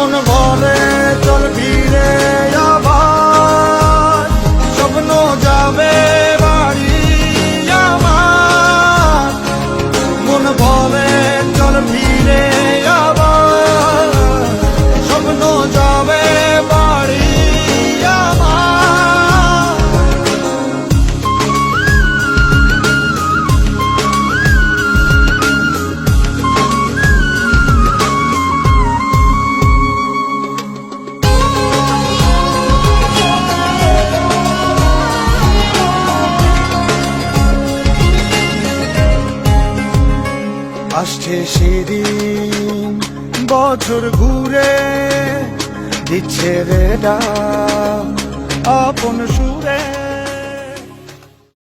মন ভরে চল ভিড়ে আবার। স্বপ্ন যাবে আসছে সেদিন। বছর ঘুরে দিচ্ছে রে ডাক। আপন সুরে